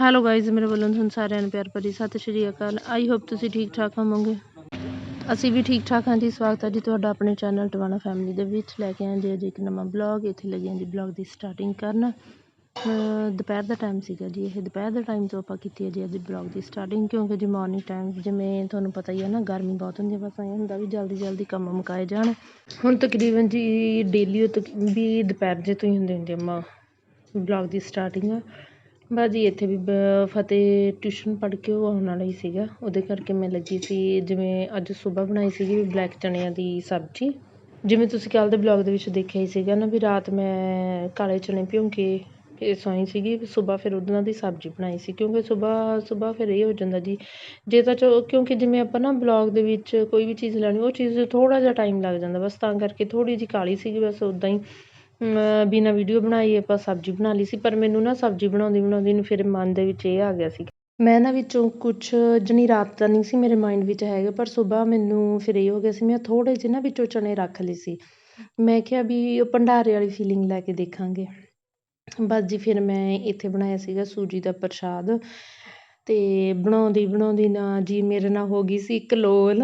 Hello guys ਮੇਰੇ ਵੱਲੋਂ ਤੁਹਾਨੂੰ ਸਾਰਿਆਂ ਨੂੰ ਪਿਆਰ ਭਰੀ ਸਤਿ ਸ਼੍ਰੀ ਅਕਾਲ। ਆਈ ਹੋਪ ਤੁਸੀਂ ਠੀਕ ਠਾਕ ਹੋਵੋਗੇ। ਅਸੀਂ ਵੀ ਠੀਕ ਠਾਕ ਹਾਂ ਜੀ। ਸਵਾਗਤ ਹੈ ਜੀ ਤੁਹਾਡਾ ਆਪਣੇ ਚੈਨਲ ਟਵਾਣਾ ਫੈਮਿਲੀ ਦੇ ਵਿੱਚ। ਲੈ ਕੇ ਆਏ ਜੀ ਅੱਜ ਇੱਕ ਨਵਾਂ ਬਲੌਗ ਇੱਥੇ ਲੱਗੇ ਜੀ ਬਲੌਗ ਦੀ ਸਟਾਰਟਿੰਗ ਕਰਨ। ਦੁਪਹਿਰ ਦਾ ਟਾਈਮ ਸੀਗਾ ਜੀ। ਇਹ ਦੁਪਹਿਰ ਦੇ ਟਾਈਮ ਤੋਂ ਆਪਾਂ ਕੀਤੀ ਹੈ ਜੀ ਅੱਜ ਬਲੌਗ ਦੀ ਸਟਾਰਟਿੰਗ ਕਿਉਂਕਿ ਜੀ ਮਾਰਨਿੰਗ ਟਾਈਮ ਜਿਵੇਂ ਤੁਹਾਨੂੰ ਪਤਾ ਹੀ ਹੈ ਨਾ, ਗਰਮੀ ਬਹੁਤ ਹੁੰਦੀ ਹੈ। ਬਸ ਐਂ ਹੁੰਦਾ ਵੀ ਜਲਦੀ ਜਲਦੀ ਕੰਮ ਮੁਕਾਏ ਜਾਣ। ਹੁਣ ਤਕਰੀਬਨ ਜੀ ਡੇਲੀ ਵੀ ਦੁਪਹਿਰ ਜੇ ਤੋਂ ਹੀ ਹੁੰਦੇ ਹੁੰਦੇ ਆ ਬਲੌਗ ਦੀ ਸਟਾਰਟਿੰਗ ਬਸ ਜੀ ਇੱਥੇ ਵੀ ਬ- ਫਤਿਹ ਟਿਊਸ਼ਨ ਪੜ੍ਹ ਕੇ ਉਹ ਆਉਣ ਵਾਲਾ ਹੀ ਸੀਗਾ। ਉਹਦੇ ਕਰਕੇ ਮੈਂ ਲੱਗੀ ਸੀ, ਜਿਵੇਂ ਅੱਜ ਸਵੇਰ ਬਣਾਈ ਸੀਗੀ ਬਲੈਕ ਚਣਿਆਂ ਦੀ ਸਬਜ਼ੀ। ਜਿਵੇਂ ਤੁਸੀਂ ਕੱਲ੍ਹ ਦੇ ਬਲੌਗ ਦੇ ਵਿੱਚ ਦੇਖਿਆ ਹੀ ਸੀਗਾ ਨਾ ਵੀ ਰਾਤ ਮੈਂ ਕਾਲੇ ਚਨੇ ਭਿਉਂ ਕੇ ਇਹ ਸੌਈ ਸੀਗੀ ਸਵੇਰ ਫਿਰ ਉਹਨਾਂ ਦੀ ਸਬਜ਼ੀ ਬਣਾਈ ਸੀ। ਕਿਉਂਕਿ ਸਵੇਰ ਸਵੇਰ ਫਿਰ ਇਹ ਹੋ ਜਾਂਦਾ ਜੀ। ਜੇ ਤਾਂ ਚੋ ਕਿਉਂਕਿ ਜਿਵੇਂ ਆਪਾਂ ਨਾ ਬਲੌਗ ਦੇ ਵਿੱਚ ਕੋਈ ਵੀ ਚੀਜ਼ ਲੈਣੀ, ਉਹ ਚੀਜ਼ ਥੋੜ੍ਹਾ ਜਿਹਾ ਟਾਈਮ ਲੱਗ ਜਾਂਦਾ। ਬਸ ਤਾਂ ਕਰਕੇ ਥੋੜ੍ਹੀ ਜਿਹੀ ਕਾਲੀ ਸੀਗੀ, ਬਸ ਉੱਦਾਂ ਹੀ ਬਿਨਾਂ ਵੀਡੀਓ ਬਣਾਈ ਆਪਾਂ ਸਬਜ਼ੀ ਬਣਾ ਲਈ ਸੀ, ਪਰ ਮੈਨੂੰ ਨਾ ਸਬਜ਼ੀ ਬਣਾਉਂਦੀ ਬਣਾਉਂਦੀ ਨੂੰ ਫਿਰ ਮਨ ਦੇ ਵਿੱਚ ਇਹ ਆ ਗਿਆ ਸੀ। ਮੈਂ ਨਾ ਵਿੱਚੋਂ ਕੁਛ ਜਣੀ ਰਾਤ ਦਾ ਨਹੀਂ ਸੀ ਮੇਰੇ ਮਾਇੰਡ ਵਿੱਚ ਹੈਗਾ, ਪਰ ਸਵੇਰ ਮੈਨੂੰ ਫਿਰ ਇਹ ਹੋ ਗਿਆ ਸੀ, ਮੈਂ ਥੋੜ੍ਹੇ ਜਿਹੇ ਨਾ ਵਿੱਚੋਂ ਚਨੇ ਰੱਖ ਲਏ ਸੀ। ਮੈਂ ਕਿਹਾ ਵੀ ਉਹ ਭੰਡਾਰੇ ਵਾਲੀ ਫੀਲਿੰਗ ਲੈ ਕੇ ਦੇਖਾਂਗੇ। ਬਸ ਜੀ, ਫਿਰ ਮੈਂ ਇੱਥੇ ਬਣਾਇਆ ਸੀਗਾ ਸੂਜੀ ਦਾ ਪ੍ਰਸ਼ਾਦ ਅਤੇ ਬਣਾਉਂਦੀ ਬਣਾਉਂਦੀ ਨਾ ਜੀ ਮੇਰੇ ਨਾਲ ਹੋ ਗਈ ਸੀ ਇੱਕ ਲੋਲ।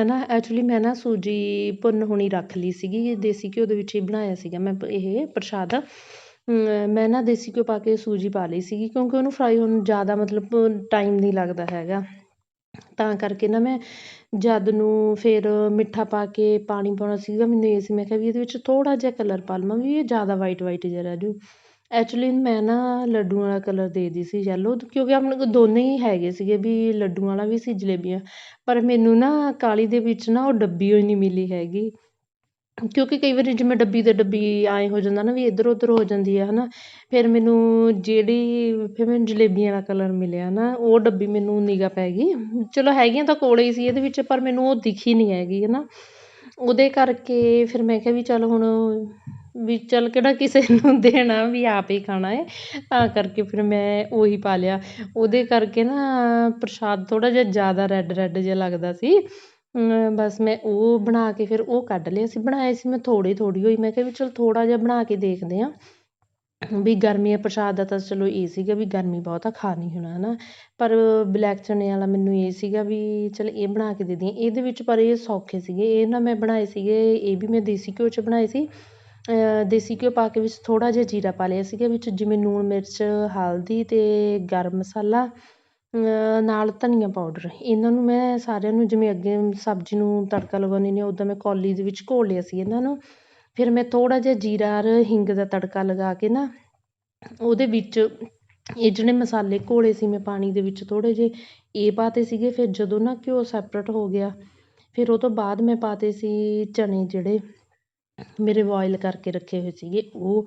ਹੈ ਨਾ ਐਕਚੁਅਲੀ ਮੈਂ ਨਾ ਸੂਜੀ ਭੁੰਨ ਹੋਣੀ ਰੱਖ ਲਈ ਸੀਗੀ ਦੇਸੀ ਘਿਓ ਦੇ ਵਿੱਚ ਹੀ ਬਣਾਇਆ ਸੀਗਾ ਮੈਂ ਇਹ ਪ੍ਰਸ਼ਾਦ। ਮੈਂ ਨਾ ਦੇਸੀ ਘਿਓ ਪਾ ਕੇ ਸੂਜੀ ਪਾ ਲਈ ਸੀਗੀ ਕਿਉਂਕਿ ਉਹਨੂੰ ਫਰਾਈ ਹੋਣ ਜ਼ਿਆਦਾ ਮਤਲਬ ਟਾਈਮ ਨਹੀਂ ਲੱਗਦਾ ਹੈਗਾ। ਤਾਂ ਕਰਕੇ ਨਾ ਮੈਂ ਜਦ ਨੂੰ ਫਿਰ ਮਿੱਠਾ ਪਾ ਕੇ ਪਾਣੀ ਪਾਉਣਾ ਸੀਗਾ, ਮੈਨੂੰ ਇਹ ਸੀ, ਮੈਂ ਕਿਹਾ ਵੀ ਇਹਦੇ ਵਿੱਚ ਥੋੜ੍ਹਾ ਜਿਹਾ ਕਲਰ ਪਾ ਲਵਾਂ ਵੀ ਇਹ ਜ਼ਿਆਦਾ ਵਾਈਟ ਵਾਈਟ ਜਿਹਾ ਰਹਿ ਜੂ। ਐਕਚੁਲੀ ਮੈਂ ਨਾ ਲੱਡੂਆਂ ਵਾਲਾ ਕਲਰ ਦੇ ਦੀ ਸੀ ਯੈਲੋ ਕਿਉਂਕਿ ਆਪਣੇ ਕੋਲ ਦੋਨੇ ਹੀ ਹੈਗੇ ਸੀਗੇ ਵੀ ਲੱਡੂਆਂ ਵਾਲਾ ਵੀ ਸੀ, ਜਲੇਬੀਆਂ। ਪਰ ਮੈਨੂੰ ਨਾ ਕਾਲੀ ਦੇ ਵਿੱਚ ਨਾ ਉਹ ਡੱਬੀ ਹੋਈ ਨਹੀਂ ਮਿਲੀ ਹੈਗੀ। ਕਿਉਂਕਿ ਕਈ ਵਾਰੀ ਜਿਵੇਂ ਡੱਬੀ ਤੇ ਡੱਬੀ ਐਂ ਹੋ ਜਾਂਦਾ ਨਾ ਵੀ ਇੱਧਰ ਉੱਧਰ ਹੋ ਜਾਂਦੀ ਹੈ ਹੈ ਨਾ ਫਿਰ ਮੈਨੂੰ ਜਿਹੜੀ, ਫਿਰ ਮੈਨੂੰ ਜਲੇਬੀਆਂ ਵਾਲਾ ਕਲਰ ਮਿਲਿਆ ਨਾ, ਉਹ ਡੱਬੀ ਮੈਨੂੰ ਨਿਗਾਹ ਪੈ ਗਈ। ਚਲੋ ਹੈਗੀਆਂ ਤਾਂ ਕੋਲ ਹੀ ਸੀ ਇਹਦੇ ਵਿੱਚ, ਪਰ ਮੈਨੂੰ ਉਹ ਦਿਖੀ ਨਹੀਂ ਹੈਗੀ ਹੈ ਨਾ ਉਹਦੇ ਕਰਕੇ ਫਿਰ ਮੈਂ ਕਿਹਾ ਵੀ ਚੱਲ ਹੁਣ ਵੀ ਚੱਲ ਕਿਹੜਾ ਕਿਸੇ ਨੂੰ ਦੇਣਾ ਵੀ ਆਪ ਹੀ ਖਾਣਾ ਹੈ, ਤਾਂ ਕਰਕੇ ਫਿਰ ਮੈਂ ਉਹੀ ਪਾ ਲਿਆ। ਉਹਦੇ ਕਰਕੇ ਨਾ ਪ੍ਰਸ਼ਾਦ ਥੋੜ੍ਹਾ ਜਿਹਾ ਜ਼ਿਆਦਾ ਰੈੱਡ ਰੈੱਡ ਜਿਹਾ ਲੱਗਦਾ ਸੀ। ਬਸ ਮੈਂ ਉਹ ਬਣਾ ਕੇ ਫਿਰ ਉਹ ਕੱਢ ਲਿਆ ਸੀ। ਬਣਾਏ ਸੀ ਮੈਂ ਥੋੜ੍ਹੇ ਥੋੜ੍ਹੀ ਹੋਈ। ਮੈਂ ਕਿਹਾ ਵੀ ਚਲ ਥੋੜ੍ਹਾ ਜਿਹਾ ਬਣਾ ਕੇ ਦੇਖਦੇ ਹਾਂ ਵੀ ਗਰਮੀ ਪ੍ਰਸ਼ਾਦ ਦਾ ਤਾਂ ਚਲੋ ਇਹ ਸੀਗਾ ਵੀ ਗਰਮੀ ਬਹੁਤ ਆ, ਖਾ ਨਹੀਂ ਹੋਣਾ ਹੈ ਨਾ ਪਰ ਬਲੈਕ ਚਨੇ ਵਾਲਾ ਮੈਨੂੰ ਇਹ ਸੀਗਾ ਵੀ ਚਲ ਇਹ ਬਣਾ ਕੇ ਦੇ ਦਈਏ ਇਹਦੇ ਵਿੱਚ ਪਰ ਇਹ ਸੌਖੇ ਸੀਗੇ। ਇਹ ਨਾ ਮੈਂ ਬਣਾਏ ਸੀਗੇ, ਇਹ ਵੀ ਮੈਂ ਦੇਸੀ ਘਿਓ 'ਚ ਬਣਾਏ ਸੀ। ਦੇਸੀ ਘਿਓ ਪਾ ਕੇ ਵਿੱਚ ਥੋੜ੍ਹਾ ਜਿਹਾ ਜੀਰਾ ਪਾ ਲਿਆ ਸੀਗਾ, ਵਿੱਚ ਜਿਵੇਂ ਲੂਣ ਮਿਰਚ, ਹਲਦੀ ਅਤੇ ਗਰਮ ਮਸਾਲਾ ਨਾਲ ਧਨੀਆ ਪਾਊਡਰ। ਇਹਨਾਂ ਨੂੰ ਮੈਂ ਸਾਰਿਆਂ ਨੂੰ ਜਿਵੇਂ ਅੱਗੇ ਸਬਜ਼ੀ ਨੂੰ ਤੜਕਾ ਲਗਾਉਂਦੀ ਨੇ ਉੱਦਾਂ ਮੈਂ ਕੌਲੀ ਦੇ ਵਿੱਚ ਘੋਲ ਲਿਆ ਸੀ ਇਹਨਾਂ ਨੂੰ। ਫਿਰ ਮੈਂ ਥੋੜ੍ਹਾ ਜਿਹਾ ਜੀਰਾ ਔਰ ਹਿੰਗ ਦਾ ਤੜਕਾ ਲਗਾ ਕੇ ਨਾ, ਉਹਦੇ ਵਿੱਚ ਇਹ ਜਿਹੜੇ ਮਸਾਲੇ ਘੋਲੇ ਸੀ, ਮੈਂ ਪਾਣੀ ਦੇ ਵਿੱਚ ਥੋੜ੍ਹੇ ਜਿਹੇ, ਇਹ ਪਾਤੇ ਸੀਗੇ। ਫਿਰ ਜਦੋਂ ਨਾ ਘਿਓ ਸੈਪਰੇਟ ਹੋ ਗਿਆ, ਫਿਰ ਉਹ ਤੋਂ ਬਾਅਦ ਮੈਂ ਪਾਤੇ ਸੀ ਚਨੇ ਜਿਹੜੇ ਮੇਰੇ ਬੋਇਲ ਕਰਕੇ ਰੱਖੇ ਹੋਏ ਸੀਗੇ। ਉਹ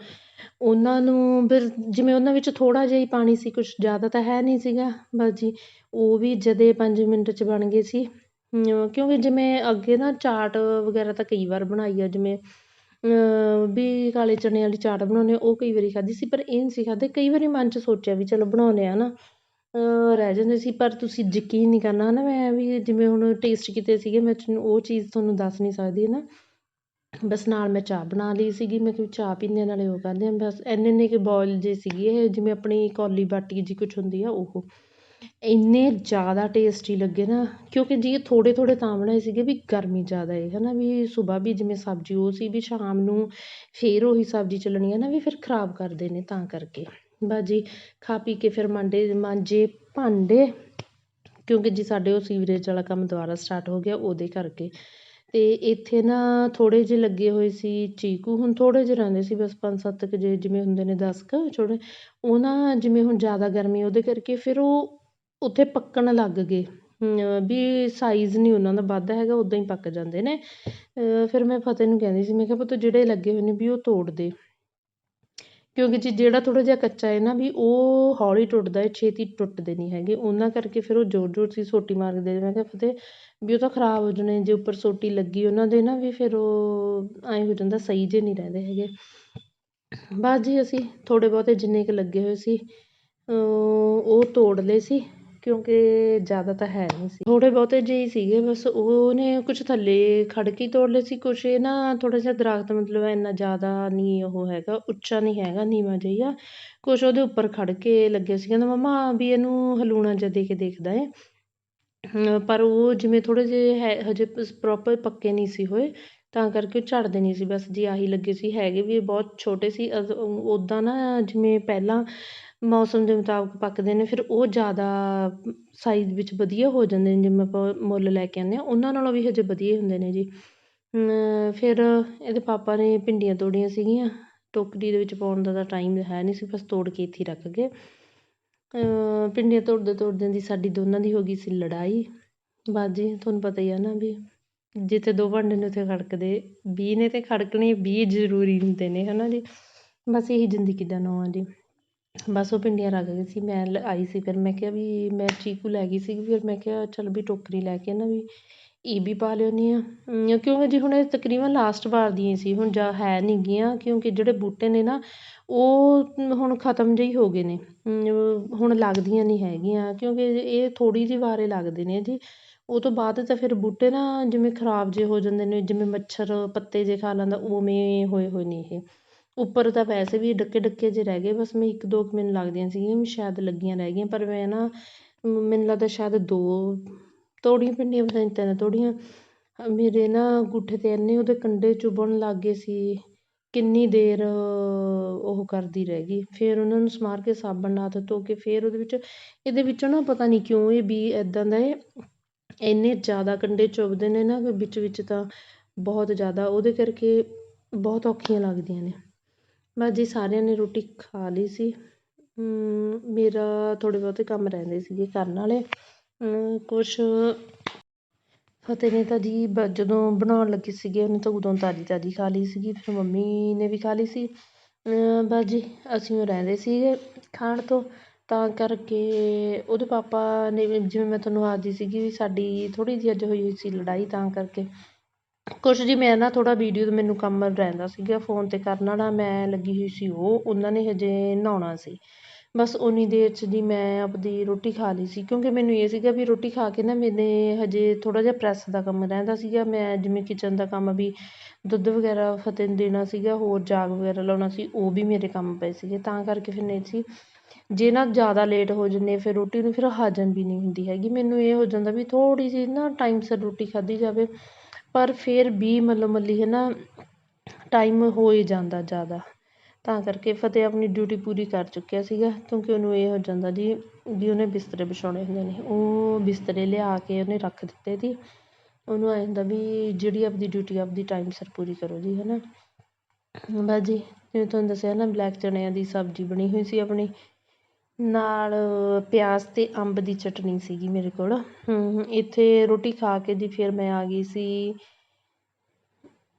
ਉਹਨਾਂ ਨੂੰ ਫਿਰ ਜਿਵੇਂ ਉਹਨਾਂ ਵਿੱਚ ਥੋੜ੍ਹਾ ਜਿਹਾ ਹੀ ਪਾਣੀ ਸੀ, ਕੁਛ ਜ਼ਿਆਦਾ ਤਾਂ ਹੈ ਨਹੀਂ ਸੀਗਾ, ਬਸ ਜੀ, ਉਹ ਵੀ ਜਦੇ ਪੰਜ ਮਿੰਟ 'ਚ ਬਣ ਗਏ ਸੀ। ਕਿਉਂਕਿ ਜਿਵੇਂ ਅੱਗੇ ਨਾ ਚਾਟ ਵਗੈਰਾ ਤਾਂ ਕਈ ਵਾਰ ਬਣਾਈ ਆ, ਜਿਵੇਂ ਵੀ ਕਾਲੇ ਚਨੇ ਵਾਲੀ ਚਾਟ ਬਣਾਉਂਦੇ ਉਹ ਕਈ ਵਾਰੀ ਖਾਧੀ ਸੀ, ਪਰ ਇਹ ਨਹੀਂ ਸੀ ਖਾਧੇ। ਕਈ ਵਾਰੀ ਮਨ 'ਚ ਸੋਚਿਆ ਵੀ ਚਲੋ ਬਣਾਉਂਦੇ ਹਾਂ ਨਾ ਰਹਿ ਜਾਂਦੇ ਸੀ, ਪਰ ਤੁਸੀਂ ਯਕੀਨ ਨਹੀਂ ਕਰਨਾ ਹੈ ਨਾ ਮੈਂ ਵੀ ਜਿਵੇਂ ਹੁਣ ਟੇਸਟ ਕੀਤੇ ਸੀਗੇ, ਮੈਂ ਉਹ ਚੀਜ਼ ਤੁਹਾਨੂੰ ਦੱਸ ਨਹੀਂ ਸਕਦੀ ਹੈ ਨਾ ਬਸ ਨਾਲ ਮੈਂ ਚਾਹ ਬਣਾ ਲਈ ਸੀਗੀ, ਮੈਂ ਕਿਹਾ ਚਾਹ ਪੀਂਦੇ ਨਾਲੇ ਉਹ ਕਰਦੇ ਹਾਂ। ਬਸ ਇੰਨੇ ਇੰਨੇ ਕੁ ਬੋਇਲ ਜੇ ਸੀਗੇ ਇਹ, ਜਿਵੇਂ ਆਪਣੀ ਕੌਲੀ ਬਾਟੀ ਜਿਹੀ ਕੁਛ ਹੁੰਦੀ ਆ ਉਹ। ਇੰਨੇ ਜ਼ਿਆਦਾ ਟੇਸਟੀ ਲੱਗੇ ਨਾ, ਕਿਉਂਕਿ ਜੀ ਇਹ ਥੋੜ੍ਹੇ ਥੋੜ੍ਹੇ ਤਾਂ ਬਣਾਏ ਸੀਗੇ ਵੀ ਗਰਮੀ ਜ਼ਿਆਦਾ ਏ ਹੈ ਨਾ ਵੀ ਸੁਬਾਹ ਵੀ ਜਿਵੇਂ ਸਬਜ਼ੀ ਉਹ ਸੀ, ਵੀ ਸ਼ਾਮ ਨੂੰ ਫਿਰ ਉਹੀ ਸਬਜ਼ੀ ਚੱਲਣੀ ਹੈ ਨਾ, ਵੀ ਫਿਰ ਖ਼ਰਾਬ ਕਰਦੇ ਨੇ ਤਾਂ ਕਰਕੇ। ਬਸ ਜੀ, ਖਾ ਪੀ ਕੇ ਫਿਰ ਮਾਂਡੇ, ਮਾਂਜੇ ਭਾਂਡੇ, ਕਿਉਂਕਿ ਜੀ ਸਾਡੇ ਉਹ ਸੀਵਰੇਜ ਵਾਲਾ ਕੰਮ ਦੁਬਾਰਾ ਸਟਾਰਟ ਹੋ ਗਿਆ, ਉਹਦੇ ਕਰਕੇ। ਅਤੇ ਇੱਥੇ ਨਾ ਥੋੜ੍ਹੇ ਜਿਹੇ ਲੱਗੇ ਹੋਏ ਸੀ ਚੀਕੂ, ਹੁਣ ਥੋੜ੍ਹੇ ਜਿਹੇ ਰਹਿੰਦੇ ਸੀ ਬਸ ਪੰਜ ਸੱਤ ਕੁ ਜੇ, ਜਿਵੇਂ ਹੁੰਦੇ ਨੇ ਦਸ ਕੁ ਛੋਟੇ, ਉਹ ਨਾ ਜਿਵੇਂ ਹੁਣ ਜ਼ਿਆਦਾ ਗਰਮੀ ਉਹਦੇ ਕਰਕੇ ਫਿਰ ਉਹ ਉੱਥੇ ਪੱਕਣ ਲੱਗ ਗਏ। ਵੀ ਸਾਈਜ਼ ਨਹੀਂ ਉਹਨਾਂ ਦਾ ਵੱਧਦਾ ਹੈਗਾ ਉੱਦਾਂ ਹੀ ਪੱਕ ਜਾਂਦੇ ਨੇ। ਫਿਰ ਮੈਂ ਫਤਿਹ ਨੂੰ ਕਹਿੰਦੀ ਸੀ, ਮੈਂ ਕਿਹਾ ਪੁੱਤ ਜਿਹੜੇ ਲੱਗੇ ਹੋਏ ਨੇ ਵੀ ਉਹ ਤੋੜ ਦੇ। ਕਿਉਂਕਿ ਜੀ ਜਿਹੜਾ ਥੋੜ੍ਹਾ ਜਿਹਾ ਕੱਚਾ ਹੈ ਨਾ ਵੀ ਉਹ ਹੌਲੀ ਟੁੱਟਦਾ ਹੈ, ਛੇਤੀ ਟੁੱਟਦੇ ਨਹੀਂ ਹੈਗੇ। ਉਹਨਾਂ ਕਰਕੇ ਫਿਰ ਉਹ ਜ਼ੋਰ ਜ਼ੋਰ ਸੀ ਸੋਟੀ ਮਾਰਦੇ ਮੈਂ ਕਿਹਾ, ਫਤਿਹ, ਵੀ ਉਹ ਤਾਂ ਖ਼ਰਾਬ ਹੋ ਜਾਣੇ, ਜੇ ਉੱਪਰ ਸੋਟੀ ਲੱਗੀ ਉਹਨਾਂ ਦੇ ਨਾ, ਵੀ ਫਿਰ ਉਹ ਐਂ ਹੋ ਜਾਂਦਾ, ਸਹੀ ਜਿਹੇ ਨਹੀਂ ਰਹਿੰਦੇ ਹੈਗੇ। ਬਸ ਜੀ ਅਸੀਂ ਥੋੜ੍ਹੇ ਬਹੁਤੇ ਜਿੰਨੇ ਕੁ ਲੱਗੇ ਹੋਏ ਸੀ ਉਹ ਤੋੜ ਲਏ ਸੀ। ਕਿਉਂਕਿ ਜ਼ਿਆਦਾ ਤਾਂ ਹੈ ਨਹੀਂ ਸੀ। ਥੋੜ੍ਹੇ ਬਹੁਤੇ ਜਿਹੇ ਹੀ ਸੀਗੇ, ਬਸ ਉਹਨੇ ਕੁਛ ਥੱਲੇ ਖੜ੍ਹ ਕੇ ਹੀ ਤੋੜ ਲਏ ਸੀ, ਕੁਛ ਇਹ ਨਾ ਥੋੜ੍ਹਾ ਜਿਹਾ ਦਰੱਖਤ ਮਤਲਬ ਇੰਨਾ ਜ਼ਿਆਦਾ ਨਹੀਂ ਉਹ ਹੈਗਾ, ਉੱਚਾ ਨਹੀਂ ਹੈਗਾ, ਨੀਵਾਂ ਜਿਹਾ ਆ। ਕੁਛ ਉਹਦੇ ਉੱਪਰ ਖੜ੍ਹ ਕੇ ਲੱਗੇ ਸੀ, ਕਹਿੰਦਾ, ਮੰਮਾ, ਵੀ ਇਹਨੂੰ ਹਲੂਣਾ ਜਿਹਾ ਦੇ ਕੇ ਦੇਖਦਾ ਹੈ ਪਰ ਉਹ ਜਿਵੇਂ ਥੋੜ੍ਹੇ ਜਿਹੇ ਹੈ, ਹਜੇ ਪ੍ਰੋਪਰ ਪੱਕੇ ਨਹੀਂ ਸੀ ਹੋਏ, ਤਾਂ ਕਰਕੇ ਉਹ ਝੜਦੇ ਨਹੀਂ ਸੀ। ਬਸ ਜੀ ਆਹੀ ਲੱਗੇ ਸੀ, ਹੈਗੇ ਵੀ ਬਹੁਤ ਛੋਟੇ ਸੀ ਉੱਦਾਂ ਨਾ ਜਿਵੇਂ ਪਹਿਲਾਂ ਮੌਸਮ ਦੇ ਮੁਤਾਬਕ ਪੱਕਦੇ ਨੇ, ਫਿਰ ਉਹ ਜ਼ਿਆਦਾ ਸਾਈਜ਼ ਵਿੱਚ ਵਧੀਆ ਹੋ ਜਾਂਦੇ ਨੇ, ਜਿਵੇਂ ਆਪਾਂ ਮੁੱਲ ਲੈ ਕੇ ਆਉਂਦੇ ਹਾਂ, ਉਹਨਾਂ ਨਾਲੋਂ ਵੀ ਹਜੇ ਵਧੀਆ ਹੁੰਦੇ ਨੇ ਜੀ। ਫਿਰ ਇਹਦੇ ਪਾਪਾ ਨੇ ਭਿੰਡੀਆਂ ਤੋੜੀਆਂ ਸੀਗੀਆਂ, ਟੋਕਰੀ ਦੇ ਵਿੱਚ ਪਾਉਣ ਦਾ ਤਾਂ ਟਾਈਮ ਹੈ ਨਹੀਂ ਸੀ, ਬਸ ਤੋੜ ਕੇ ਇੱਥੇ ਰੱਖ ਗਏ। ਭਿੰਡੀਆਂ ਤੋੜਦੇ ਤੋੜਦਿਆਂ ਦੀ ਸਾਡੀ ਦੋਨਾਂ ਦੀ ਹੋ ਗਈ ਸੀ ਲੜਾਈ। ਬਸ ਜੀ, ਤੁਹਾਨੂੰ ਪਤਾ ਹੀ ਆ ਨਾ ਵੀ ਜਿੱਥੇ ਦੋ ਭਾਂਡੇ ਨੇ, ਉੱਥੇ ਖੜਕਦੇ ਵੀਹ ਨੇ ਅਤੇ ਖੜਕਣੇ ਵੀਹ ਜ਼ਰੂਰੀ ਹੁੰਦੇ ਨੇ ਹੈ ਨਾ ਜੀ? ਬਸ ਇਹੀ ਜ਼ਿੰਦਗੀ ਦਾ ਨੌਂ ਆ ਜੀ। ਬਸ ਉਹ ਭਿੰਡੀਆਂ ਰੱਖ ਗਈ ਸੀ, ਮੈਂ ਲ, ਆਈ ਸੀ ਫਿਰ, ਮੈਂ ਕਿਹਾ ਵੀ ਮੈਂ ਚੀਕੂ ਲੈ ਗਈ ਸੀ ਫਿਰ ਮੈਂ ਕਿਹਾ ਚੱਲ ਵੀ ਟੋਕਰੀ ਲੈ ਕੇ ਨਾ ਵੀ ਇਹ ਵੀ ਪਾ ਲਿਆਉਂਦੀ ਹਾਂ। ਕਿਉਂਕਿ ਜੀ ਹੁਣ ਇਹ ਤਕਰੀਬਨ ਲਾਸਟ ਵਾਰ ਦੀਆਂ ਸੀ, ਹੁਣ ਜਾ ਹੈ ਨਹੀਂ ਗੀਆਂ ਕਿਉਂਕਿ ਜਿਹੜੇ ਬੂਟੇ ਨੇ ਨਾ, ਉਹ ਹੁਣ ਖ਼ਤਮ ਜਿਹੇ ਹੀ ਹੋ ਗਏ ਨੇ। ਹੁਣ ਲੱਗਦੀਆਂ ਨਹੀਂ ਹੈਗੀਆਂ, ਕਿਉਂਕਿ ਇਹ ਥੋੜ੍ਹੀ ਜਿਹੀ ਵਾਰ ਵਾਰੇ ਲੱਗਦੇ ਨੇ ਜੀ। ਉਹ ਤੋਂ ਬਾਅਦ ਤਾਂ ਫਿਰ ਬੂਟੇ ਨਾ ਜਿਵੇਂ ਖ਼ਰਾਬ ਜਿਹੇ ਹੋ ਜਾਂਦੇ ਨੇ, ਜਿਵੇਂ ਮੱਛਰ, ਪੱਤੇ ਜਿਹੇ ਖਾ ਲੈਂਦਾ, ਉਵੇਂ ਹੋਏ ਹੋਏ ਨੇ ਇਹ। ਉੱਪਰ ਤਾਂ ਵੈਸੇ ਵੀ ਡੱਕੇ ਡੱਕੇ ਜਿਹੇ ਰਹਿ ਗਏ, ਬਸ ਮੈਂ ਇੱਕ ਦੋ ਕੁ ਮੈਨੂੰ ਲੱਗਦੀਆਂ ਸੀਗੀਆਂ, ਵੀ ਸ਼ਾਇਦ ਲੱਗੀਆਂ ਰਹਿ ਗਈਆਂ, ਪਰ ਮੈਂ ਨਾ ਮੈਨੂੰ ਲੱਗਦਾ ਸ਼ਾਇਦ ਦੋ ਤੋੜੀਆਂ ਭਿੰਡੀਆਂ ਪਤਾ ਨਹੀਂ ਤਿੰਨ ਤੋੜੀਆਂ ਮੇਰੇ ਨਾ ਅੰਗੂਠੇ 'ਤੇ ਇੰਨੇ ਉਹਦੇ ਕੰਡੇ ਚੁਭਣ ਲੱਗ ਗਏ ਸੀ, ਕਿੰਨੀ ਦੇਰ ਉਹ ਕਰਦੀ ਰਹਿ ਗਈ, ਫਿਰ ਉਹਨਾਂ ਨੂੰ ਸਮਾਰ ਕੇ ਸਾਬਣ ਨਾਲ ਧੋ ਕੇ ਫਿਰ ਉਹਦੇ ਵਿੱਚ, ਇਹਦੇ ਵਿੱਚੋਂ ਨਾ ਪਤਾ ਨਹੀਂ ਕਿਉਂ ਇਹ ਬੀ ਇੱਦਾਂ ਦਾ ਇਹ, ਇੰਨੇ ਜ਼ਿਆਦਾ ਕੰਡੇ ਚੁਭਦੇ ਨੇ ਨਾ ਵਿੱਚ ਵਿੱਚ ਤਾਂ ਬਹੁਤ ਜ਼ਿਆਦਾ, ਉਹਦੇ ਕਰਕੇ ਬਹੁਤ ਔਖੀਆਂ ਲੱਗਦੀਆਂ ਨੇ। ਬਸ ਜੀ ਸਾਰਿਆਂ ਨੇ ਰੋਟੀ ਖਾ ਲਈ ਸੀ। ਮੇਰਾ ਥੋੜ੍ਹੇ ਬਹੁਤੇ ਕੰਮ ਰਹਿੰਦੇ ਸੀਗੇ ਕਰਨ ਵਾਲੇ ਕੁਛ ਫਤਿਹ ਨੇ ਤਾਂ ਜੀ ਬ, ਜਦੋਂ ਬਣਾਉਣ ਲੱਗੇ ਸੀਗੇ, ਉਹਨੇ ਤਾਂ ਉਦੋਂ ਤਾਜ਼ੀ ਤਾਜ਼ੀ ਖਾ ਲਈ ਸੀਗੀ, ਫਿਰ ਮੰਮੀ ਨੇ ਵੀ ਖਾ ਲਈ ਸੀ। ਬਸ ਜੀ, ਅਸੀਂ ਉਹ ਰਹਿੰਦੇ ਸੀਗੇ ਖਾਣ ਤੋਂ। ਤਾਂ ਕਰਕੇ ਉਹਦੇ ਪਾਪਾ ਨੇ ਜਿਵੇਂ ਮੈਂ ਤੁਹਾਨੂੰ ਆਖਦੀ ਸੀਗੀ ਵੀ ਸਾਡੀ ਥੋੜ੍ਹੀ ਜਿਹੀ ਅੱਜ ਹੋਈ ਹੋਈ ਸੀ ਲੜਾਈ, ਤਾਂ ਕਰਕੇ ਕੁਛ ਜੀ ਮੈਂ ਨਾ ਥੋੜ੍ਹਾ ਵੀਡੀਓ ਮੈਨੂੰ ਕੰਮ ਰਹਿੰਦਾ ਸੀਗਾ ਫੋਨ 'ਤੇ ਕਰਨ ਵਾਲਾ ਮੈਂ ਲੱਗੀ ਹੋਈ ਸੀ ਉਹ, ਉਹਨਾਂ ਨੇ ਹਜੇ ਨਹਾਉਣਾ ਸੀ। ਬਸ ਉਨੀ ਦੇਰ 'ਚ ਜੀ ਮੈਂ ਆਪਦੀ ਰੋਟੀ ਖਾ ਲਈ ਸੀ, ਕਿਉਂਕਿ ਮੈਨੂੰ ਇਹ ਸੀਗਾ ਵੀ ਰੋਟੀ ਖਾ ਕੇ ਨਾ ਮੈਨੇ ਹਜੇ ਥੋੜ੍ਹਾ ਜਿਹਾ ਪ੍ਰੈੱਸ ਦਾ ਕੰਮ ਰਹਿੰਦਾ ਸੀਗਾ, ਮੈਂ ਜਿਵੇਂ ਕਿਚਨ ਦਾ ਕੰਮ ਵੀ ਦੁੱਧ ਵਗੈਰਾ ਫਤਿਹ ਨੂੰ ਦੇਣਾ ਸੀਗਾ, ਹੋਰ ਜਾਗ ਵਗੈਰਾ ਲਾਉਣਾ ਸੀ, ਉਹ ਵੀ ਮੇਰੇ ਕੰਮ ਪਏ ਸੀਗੇ, ਤਾਂ ਕਰਕੇ ਫਿਰ ਨਹੀਂ ਸੀ। ਜੇ ਨਾ ਜ਼ਿਆਦਾ ਲੇਟ ਹੋ ਜਾਂਦੇ, ਫਿਰ ਰੋਟੀ ਨੂੰ ਫਿਰ ਹਜਮ ਵੀ ਨਹੀਂ ਹੁੰਦੀ ਹੈਗੀ, ਮੈਨੂੰ ਇਹ ਹੋ ਜਾਂਦਾ ਵੀ ਥੋੜ੍ਹੀ ਜਿਹੀ ਨਾ ਟਾਈਮ ਸਿਰ ਰੋਟੀ ਖਾਧੀ ਜਾਵੇ ਪਰ ਫਿਰ ਵੀ ਮੱਲੋ ਮੱਲੀ ਹੈ ਨਾ ਟਾਈਮ ਹੋ ਹੀ ਜਾਂਦਾ ਜ਼ਿਆਦਾ। ਤਾਂ ਕਰਕੇ ਫਤਿਹ ਆਪਣੀ ਡਿਊਟੀ ਪੂਰੀ ਕਰ ਚੁੱਕਿਆ ਸੀਗਾ, ਕਿਉਂਕਿ ਉਹਨੂੰ ਇਹ ਹੋ ਜਾਂਦਾ ਜੀ ਵੀ ਉਹਨੇ ਬਿਸਤਰੇ ਵਿਛਾਉਣੇ ਹੁੰਦੇ ਨੇ। ਉਹ ਬਿਸਤਰੇ ਲਿਆ ਕੇ ਉਹਨੇ ਰੱਖ ਦਿੱਤੇ ਸੀ। ਉਹਨੂੰ ਐਂ ਹੁੰਦਾ ਵੀ ਜਿਹੜੀ ਆਪਦੀ ਡਿਊਟੀ ਆਪਦੀ ਟਾਈਮ ਸਿਰ ਪੂਰੀ ਕਰੋ ਜੀ ਹੈ ਨਾ ਬਸ ਜੀ, ਜਿਵੇਂ ਤੁਹਾਨੂੰ ਦੱਸਿਆ ਨਾ ਬਲੈਕ ਚਣਿਆਂ ਦੀ ਸਬਜ਼ੀ ਬਣੀ ਹੋਈ ਸੀ ਆਪਣੀ। ਨਾਲ ਪਿਆਜ਼ ਅਤੇ ਅੰਬ ਦੀ ਚਟਨੀ ਸੀਗੀ ਮੇਰੇ ਕੋਲ। ਇੱਥੇ ਰੋਟੀ ਖਾ ਕੇ ਜੀ ਫਿਰ ਮੈਂ ਆ ਗਈ ਸੀ।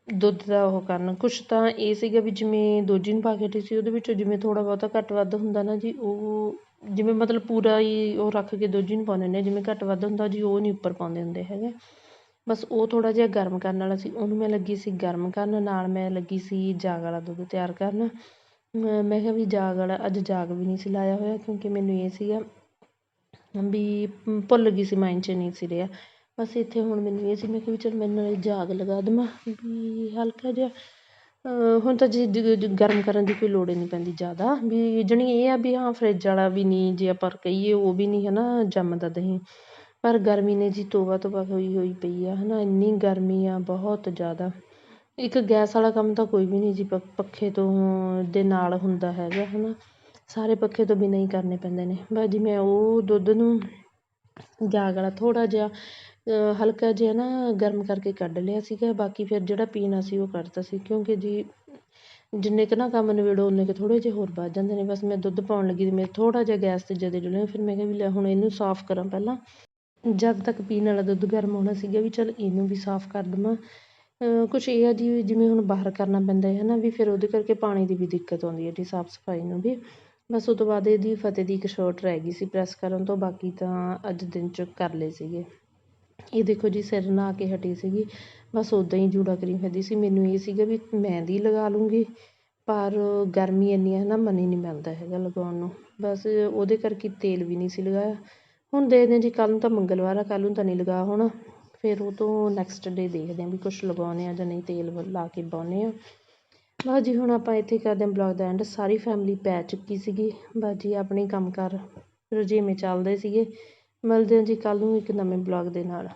ਦੁੱਧ ਦਾ ਉਹ ਕਰਨ। ਕੁਛ ਤਾਂ ਇਹ ਸੀਗਾ ਵੀ ਜਿਵੇਂ ਦੋਜੀ ਨੂੰ ਪਾ ਕੇ ਹਟੀ ਸੀ, ਉਹਦੇ ਵਿੱਚੋਂ ਜਿਵੇਂ ਥੋੜ੍ਹਾ ਬਹੁਤਾ ਘੱਟ ਵੱਧ ਹੁੰਦਾ ਨਾ ਜੀ, ਉਹ ਜਿਵੇਂ ਮਤਲਬ ਪੂਰਾ ਹੀ ਉਹ ਰੱਖ ਕੇ ਦੋਜੀ ਨੂੰ ਪਾਉਂਦੇ ਹੁੰਦੇ ਜਿਵੇਂ ਘੱਟ ਵੱਧ ਹੁੰਦਾ ਜੀ, ਉਹ ਨਹੀਂ ਉੱਪਰ ਪਾਉਂਦੇ ਹੁੰਦੇ ਹੈਗੇ। ਬਸ ਉਹ ਥੋੜ੍ਹਾ ਜਿਹਾ ਗਰਮ ਕਰਨ ਵਾਲਾ ਸੀ। ਉਹਨੂੰ ਮੈਂ ਲੱਗੀ ਸੀ ਗਰਮ ਕਰਨ, ਨਾਲ ਮੈਂ ਲੱਗੀ ਸੀ ਜਾਗ ਵਾਲਾ ਦੁੱਧ ਤਿਆਰ ਕਰਨ। ਮੈਂ ਕਿਹਾ ਵੀ ਜਾਗ ਵਾਲਾ, ਅੱਜ ਜਾਗ ਵੀ ਨਹੀਂ ਸੀ ਲਾਇਆ ਹੋਇਆ ਕਿਉਂਕਿ ਮੈਨੂੰ ਇਹ ਸੀਗਾ ਵੀ ਭੁੱਲ ਗਈ ਸੀ ਮਾਇੰਡ 'ਚ ਨਹੀਂ ਸੀ ਰਿਹਾ। ਬਸ ਇੱਥੇ ਹੁਣ ਮੈਨੂੰ ਇਹ ਸੀ, ਮੈਂ ਕਿਹਾ ਵੀ ਚੱਲ ਮੈਂ ਨਾਲੇ ਜਾਗ ਲਗਾ ਦੇਵਾਂ, ਵੀ ਹਲਕਾ ਜਿਹਾ ਹੁਣ ਤਾਂ ਜੀ ਗਰਮ ਕਰਨ ਦੀ ਕੋਈ ਲੋੜ ਹੀ ਨਹੀਂ ਪੈਂਦੀ ਜ਼ਿਆਦਾ। ਵੀ ਜਾਣੀ ਇਹ ਆ ਵੀ ਹਾਂ ਫਰਿੱਜ ਵਾਲਾ ਵੀ ਨਹੀਂ, ਜੇ ਆਪਾਂ ਕਹੀਏ ਉਹ ਵੀ ਨਹੀਂ ਹੈ ਨਾ ਜੰਮਦਾ ਦਹੀਂ। ਪਰ ਗਰਮੀ ਨੇ ਜੀ ਤੋਬਾ ਤੋਬਾ ਹੋਈ ਹੋਈ ਪਈ ਆ ਹੈ ਨਾ ਇੰਨੀ ਗਰਮੀ ਆ ਬਹੁਤ ਜ਼ਿਆਦਾ। ਇੱਕ ਗੈਸ ਵਾਲਾ ਕੰਮ ਤਾਂ ਕੋਈ ਵੀ ਨਹੀਂ ਜੀ ਪੱਖੇ ਤੋਂ ਦੇ ਨਾਲ ਹੁੰਦਾ ਹੈਗਾ ਹੈ ਨਾ ਸਾਰੇ ਪੱਖੇ ਤੋਂ ਬਿਨਾਂ ਹੀ ਕਰਨੇ ਪੈਂਦੇ ਨੇ। ਬਸ ਜੀ ਮੈਂ ਉਹ ਦੁੱਧ ਨੂੰ ਜਾਗ ਵਾਲਾ ਥੋੜ੍ਹਾ ਜਿਹਾ ਹਲਕਾ ਜਿਹਾ ਨਾ ਗਰਮ ਕਰਕੇ ਕੱਢ ਲਿਆ ਸੀਗਾ। ਬਾਕੀ ਫਿਰ ਜਿਹੜਾ ਪੀਣਾ ਸੀ ਉਹ ਕੱਢਤਾ ਸੀ। ਕਿਉਂਕਿ ਜੀ ਜਿੰਨੇ ਕੁ ਨਾ ਕੰਮ ਨਿਬੇੜੋ ਉਨੇ ਕੁ ਥੋੜ੍ਹੇ ਜਿਹੇ ਹੋਰ ਵੱਧ ਜਾਂਦੇ ਨੇ। ਬਸ ਮੈਂ ਦੁੱਧ ਪਾਉਣ ਲੱਗੀ ਅਤੇ ਮੇਰੇ ਥੋੜ੍ਹਾ ਜਿਹਾ ਗੈਸ 'ਤੇ ਜ਼ਿਆਦਾ ਡੁੱਲਿਆ ਫਿਰ ਮੈਂ ਕਿਹਾ ਵੀ ਲੈ ਹੁਣ ਇਹਨੂੰ ਸਾਫ਼ ਕਰਾਂ ਪਹਿਲਾਂ। ਜਦ ਤੱਕ ਪੀਣ ਵਾਲਾ ਦੁੱਧ ਗਰਮ ਹੋਣਾ ਸੀਗਾ ਵੀ ਚੱਲ ਇਹਨੂੰ ਵੀ ਸਾਫ਼ ਕਰ ਦੇਵਾਂ। ਕੁਛ ਇਹ ਆ ਜੀ ਜਿਵੇਂ ਹੁਣ ਬਾਹਰ ਕਰਨਾ ਪੈਂਦਾ ਹੈ ਨਾ ਵੀ ਫਿਰ ਉਹਦੇ ਕਰਕੇ ਪਾਣੀ ਦੀ ਵੀ ਦਿੱਕਤ ਆਉਂਦੀ ਹੈ ਜੀ, ਸਾਫ਼ ਸਫ਼ਾਈ ਨੂੰ ਵੀ। ਬਸ ਉਹ ਤੋਂ ਬਾਅਦ ਇਹਦੀ ਫਤਿਹ ਦੀ ਇੱਕ ਸ਼ਰਟ ਰਹਿ ਗਈ ਸੀ ਪ੍ਰੈੱਸ ਕਰਨ ਤੋਂ, ਬਾਕੀ ਤਾਂ ਅੱਜ ਦਿਨ 'ਚ ਕਰ ਲਏ ਸੀਗੇ। ਇਹ ਦੇਖੋ ਜੀ ਸਿਰ ਨਹਾ ਕੇ ਹਟੀ ਸੀਗੀ, ਬਸ ਉੱਦਾਂ ਹੀ ਜੂੜਾ ਕਰੀ ਫਿਰਦੀ ਸੀ। ਮੈਨੂੰ ਇਹ ਸੀਗਾ ਵੀ ਮਹਿੰਦੀ ਲਗਾ ਲੂੰਗੀ, ਪਰ ਗਰਮੀ ਇੰਨੀ ਹੈ ਨਾ, ਮਨ ਹੀ ਨਹੀਂ ਮਿਲਦਾ ਹੈਗਾ ਲਗਾਉਣ ਨੂੰ। ਬਸ ਉਹਦੇ ਕਰਕੇ ਤੇਲ ਵੀ ਨਹੀਂ ਸੀ ਲਗਾਇਆ। ਹੁਣ ਦੇਖਦੇ ਜੀ, ਕੱਲ੍ਹ ਨੂੰ ਤਾਂ ਮੰਗਲਵਾਰ ਆ, ਕੱਲ੍ਹ ਨੂੰ ਤਾਂ ਨਹੀਂ ਲਗਾ ਹੋਣਾ। ਫਿਰ ਉਹ ਤੋਂ ਨੈਕਸਟ ਡੇ ਦੇਖਦੇ ਹਾਂ ਵੀ ਕੁਛ ਲਗਾਉਂਦੇ ਹਾਂ ਜਾਂ ਨਹੀਂ, ਤੇਲ ਲਾ ਕੇ ਪਾਉਂਦੇ ਹਾਂ। ਬਸ ਜੀ, ਹੁਣ ਆਪਾਂ ਇੱਥੇ ਕਰਦੇ ਹਾਂ ਬਲੌਗ ਦਾ ਐਂਡ ਸਾਰੀ ਫੈਮਿਲੀ ਪੈ ਚੁੱਕੀ ਸੀਗੀ। ਬਸ ਜੀ, ਆਪਣੇ ਕੰਮ ਕਾਰ ਰੁਝੇਵੇਂ ਚੱਲਦੇ ਸੀਗੇ। ਮਿਲਦੇ ਹਾਂ ਜੀ ਕੱਲ੍ਹ ਨੂੰ ਇੱਕ ਨਵੇਂ ਬਲੌਗ ਦੇ ਨਾਲ।